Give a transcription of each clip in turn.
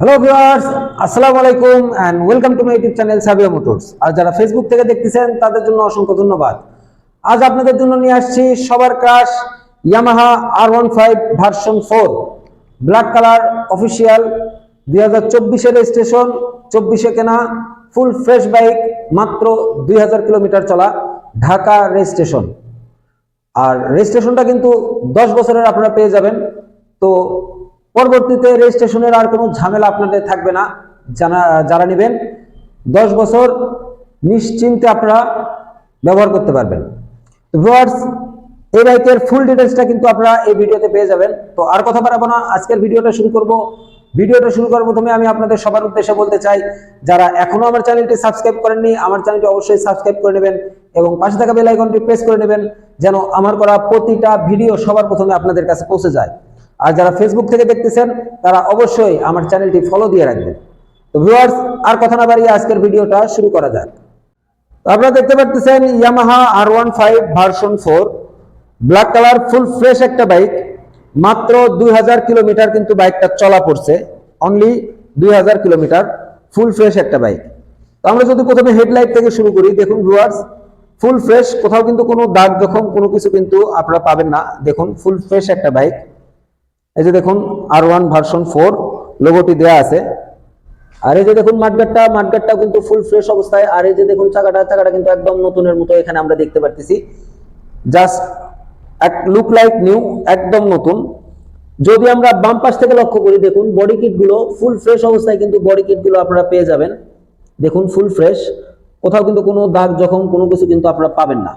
Hello viewers আসসালামু আলাইকুম and welcome to my YouTube channel Sabiya Motors আর যারা Facebook থেকে দেখতেছেন, তাদের জন্য অসংখ্য ধন্যবাদ। আজ আপনাদের জন্য নিয়ে আসছি সবার crush Yamaha R one five version four black colour official দুই হাজার চব্বিশের স্টেশন চব্বিশে কেনা ফুল ফ্রেশ বাইক মাত্র দুই হাজার কিলোমিটার চলা ঢাকা রেজিস্ট্রেশন আর রেজিস্ট্রেশনটা কিন্তু দশ বছরের আপনারা পেয়ে যাবেন। তো পরবর্তীতে রেজিস্ট্রেশনের আর কোনো ঝামেলা আপনাদের থাকবে না। যারা যারা নেবেন, দশ বছর নিশ্চিন্তে আপনারা ব্যবহার করতে পারবেন। ভিউয়ার্স এই বাইকের ফুল ডিটেলসটা কিন্তু আপনারা এই ভিডিওতে পেয়ে যাবেন। তো আর কথা বাড়াবো না, আজকের ভিডিওটা শুরু করব। ভিডিওটা শুরু করার প্রথমে আমি আপনাদের সবার উদ্দেশ্যে বলতে চাই, যারা এখনও আমার চ্যানেলটি সাবস্ক্রাইব করেননি, আমার চ্যানেলটি অবশ্যই সাবস্ক্রাইব করে নেবেন এবং পাশে থাকা বেল আইকনটি প্রেস করে নেবেন, যেন আমার করা প্রতিটা ভিডিও সবার প্রথমে আপনাদের কাছে পৌঁছে যায়। আর যারা ফেসবুক থেকে দেখতেছেন, তারা অবশ্যই আমার চ্যানেলটি ফলো দিয়ে রাখবেন। তো ভিউয়ার্স আর কথা না বাড়িয়ে আজকের ভিডিওটা শুরু করা যাক। আপনারা দেখতে পাচ্ছেন Yamaha R one five version four black colour full fresh একটা বাইক মাত্র দুই হাজার কিলোমিটার কিন্তু বাইকটা চলা পড়ছে। অনলি দুই হাজার কিলোমিটার ফুল ফ্রেশ একটা বাইক তো আমরা যদি প্রথমে হেডলাইট থেকে শুরু করি, দেখুন ভিউয়ার্স ফুল ফ্রেশ কোথাও কিন্তু কোনো দাগ জখম কোনো কিছু কিন্তু আপনারা পাবেন না। দেখুন ফুল ফ্রেশ একটা বাইক এই যে দেখুন আর ওয়ান ভার্সন ফোর লোগোটি দেওয়া আছে। আর এই যে দেখুন মাঠগাটটা মাঠগাটটাও কিন্তু ফুল ফ্রেশ অবস্থায়। আর এই যে দেখুন চাকাটা চাকাটা কিন্তু একদম নতুনের মতো এখানে আমরা দেখতে পারতেছি। জাস্ট এক লুক লাইক নিউ একদম নতুন। যদি আমরা বাম পাশ থেকে লক্ষ্য করি, দেখুন বডি কিটগুলো ফুল ফ্রেশ অবস্থায় কিন্তু বডি কিটগুলো আপনারা পেয়ে যাবেন। দেখুন ফুল ফ্রেশ কোথাও কিন্তু কোনো দাগ, জখম, কোনো কিছু কিন্তু আপনারা পাবেন না।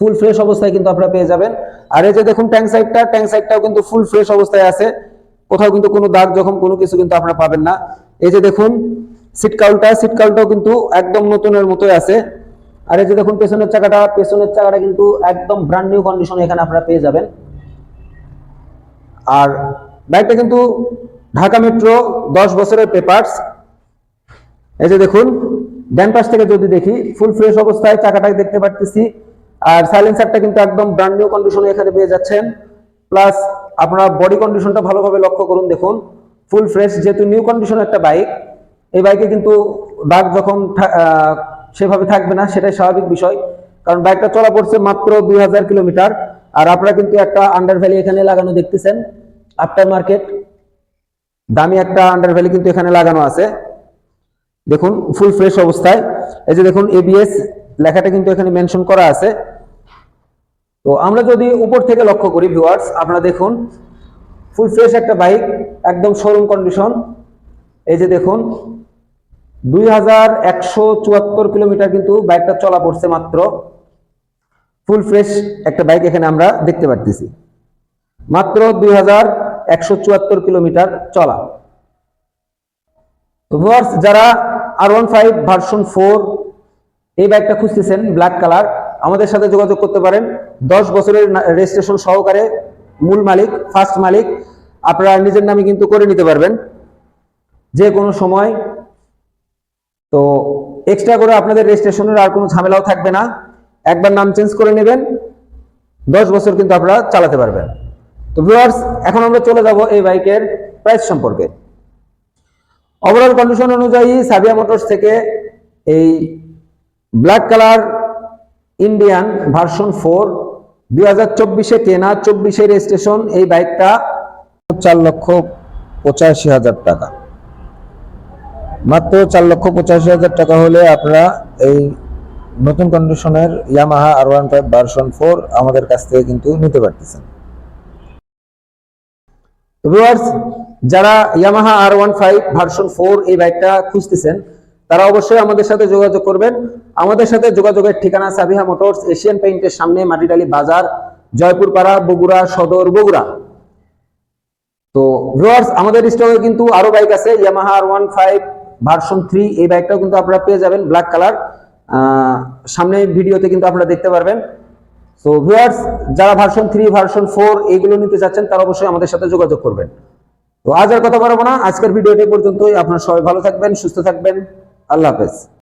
ফুল ফ্রেশ অবস্থায় কিন্তু আপনারা পেয়ে যাবেন। আর এই যে দেখুন ট্যাঙ্ক সাইডটা ট্যাঙ্ক সাইডটাও কিন্তু ফুল ফ্রেশ অবস্থায় আছে। কোথাও কিন্তু কোনো দাগ জখম, কোনো কিছু কিন্তু আপনারা পাবেন না। এই যে দেখুন সিট কাউলটা সিট কিন্তু একদম নতুনের মতোই আছে। আর এই যে দেখুন, পেছনের চাকাটা পেছনের চাকাটা কিন্তু একদম ব্র্যান্ড নিউ কন্ডিশনে এখানে আপনারা পেয়ে যাবেন। আর বাইকটা কিন্তু ঢাকা মেট্রো দশ বছরের পেপার্স এই যে দেখুন, ডান পাশ থেকে যদি দেখি ফুল ফ্রেশ অবস্থায় চাকাটা দেখতে পাচ্ছি আর সাইলেন্সারটা কিন্তু একদম ব্র্যান্ড নিউ কন্ডিশনে এখানে পেয়ে যাচ্ছেন। প্লাস আপনারা বডি কন্ডিশনটা ভালোভাবে লক্ষ্য করুন, দেখুন। ফুল ফ্রেশ যেহেতু নিউ কন্ডিশন একটা বাইক এই বাইকে কিন্তু দাগ যখন সেভাবে থাকবে না, সেটাই স্বাভাবিক বিষয়। কারণ বাইকটা চলা পড়ছে মাত্র দুই হাজার কিলোমিটার, আর আপনারা কিন্তু একটা আন্ডার ভ্যালি এখানে লাগানো দেখতেছেন আফটার মার্কেট দামি একটা আন্ডার ভ্যালি কিন্তু এখানে লাগানো আছে। দেখুন ফুল ফ্রেশ অবস্থায়। এই যে দেখুন এবিএস লেখাটা কিন্তু এখানে মেনশন করা আছে। তো আমরা যদি উপর থেকে লক্ষ্য করি ভিউয়ার্স আপনারা দেখুন ফুল ফ্রেশ একটা বাইক একদম শোরুম কন্ডিশন এই যে দেখুন, দুই হাজার একশো চুয়াত্তর কিলোমিটার কিন্তু বাইকটা চলা পড়ছে মাত্র। ফুল ফ্রেশ একটা বাইক এখানে আমরা দেখতে পারতেছি। মাত্র দুই হাজার একশো চুয়াত্তর কিলোমিটার চলা। তো ভিউয়ার্স যারা R one five version four এই বাইকটা খুঁজতেছেন ব্ল্যাক কালার আমাদের সাথে যোগাযোগ করতে পারেন। দশ বছরের রেজিস্ট্রেশন সহকারে মূল মালিক ফার্স্ট মালিক, আপনারা নিজের নামে কিন্তু করে নিতে পারবেন। যে কোনো সময়। তো এক্সট্রা করে আপনাদের রেজিস্ট্রেশনের আর কোনো ঝামেলাও থাকবে না। একবার নাম চেঞ্জ করে নেবেন। দশ বছর কিন্তু আপনারা চালাতে পারবেন। তো ভিউয়ার্স এখন আমরা চলে যাব এই বাইকের প্রাইস সম্পর্কে। ওভারঅল কন্ডিশন অনুযায়ী সাবিয়া মোটরস থেকে এই black colour Indian version four দুই হাজার চব্বিশে কেনা, চব্বিশে রেজিস্ট্রেশন এই বাইকটা চার লক্ষ পঁচাশি হাজার টাকা। মাত্র চার লক্ষ পঁচাশি হাজার টাকা হলে আপনারা এই নতুন কন্ডিশনের Yamaha R one five version four আমাদের কাছ থেকে কিন্তু নিতে পারতেছেন। যারা Yamaha R one five version four এই বাইকটা খুঁজতেছেন তারা অবশ্যই আমাদের সাথে যোগাযোগ করবেন। আমাদের সাথে যোগাযোগের ঠিকানা সাবিহা মোটরস, এশিয়ান পেইন্টের সামনে মাটিডালি বাজার জয়পুর পাড়া বগুড়া সদর, বগুড়া। তো ভিউয়ার্স আমাদের স্টকে কিন্তু আরও বাইক আছে Yamaha R one five version three এই বাইকটাও কিন্তু আপনারা পেয়ে যাবেন ব্ল্যাক কালার সামনে ভিডিওতে কিন্তু আপনারা দেখতে পারবেন। তো ভিউয়ার্স যারা ভার্সন থ্রি ভার্সন ফোর এইগুলো নিতে চাচ্ছেন তারা অবশ্যই আমাদের সাথে যোগাযোগ করবেন। তো আজ আর কথা বলব না, আজকের ভিডিওটি পর্যন্তই। আপনারা সবাই ভালো থাকবেন, সুস্থ থাকবেন। আল্লাহ হাফেজ।